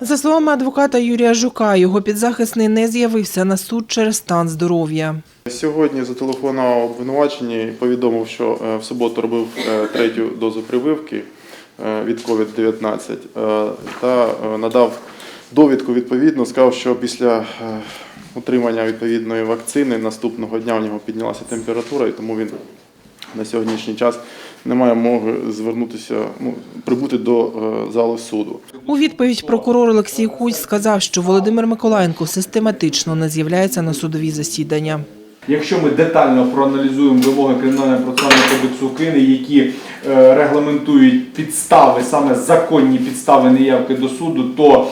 За словами адвоката Юрія Жука, його підзахисний не з'явився на суд через стан здоров'я. Сьогодні зателефонував обвинувачені і повідомив, що е, в суботу робив е, третю дозу прививки е, від COVID-19 е, та надав довідку відповідно, сказав, що після отримання відповідної вакцини наступного дня у нього піднялася температура, і тому він на сьогоднішній час не має моги звернутися, ну, прибути до е, зали суду. У відповідь прокурор Олексій Кусь сказав, що Володимир Миколаєнко систематично не з'являється на судові засідання. Якщо ми детально проаналізуємо вимоги Кримінального процесуального кодексу України, які е, регламентують підстави, саме законні підстави неявки до суду, то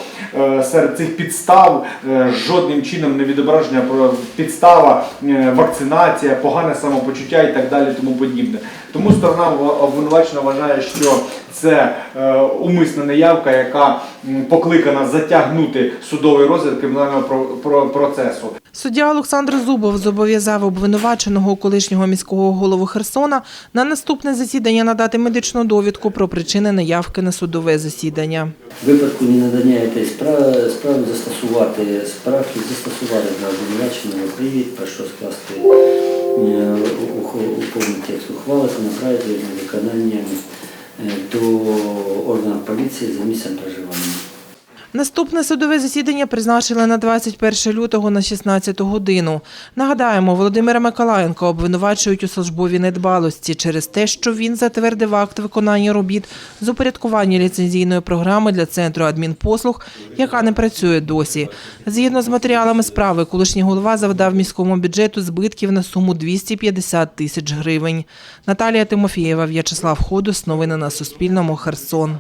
серед цих підстав е, жодним чином не відображення про підстава е, вакцинація, погане самопочуття і так далі, тому подібне. Тому сторона обвинувачена вважає, що це е, умисна неявка, яка покликана затягнути судовий розгляд кримінального про- про- процесу. Суддя Олександр Зубов зобов'язав обвинуваченого колишнього міського голову Херсона на наступне засідання надати медичну довідку про причини неявки на судове засідання. В випадку ненадання якоїсь справи, справи застосувати справки, застосувати для обвинуваченого привід, про що скласти е, повний текст ухвали та направити на виконання е, до органів поліції за місцем проживання. Наступне судове засідання призначили на 21 лютого на 16 годину. Нагадаємо, Володимира Миколаєнка обвинувачують у службовій недбалості через те, що він затвердив акт виконання робіт з упорядкування ліцензійної програми для центру адмінпослуг, яка не працює досі. Згідно з матеріалами справи, колишній голова завдав міському бюджету збитків на суму 250 тисяч гривень. Наталія Тимофієва, В'ячеслав Ходус. Новини на Суспільному. Херсон.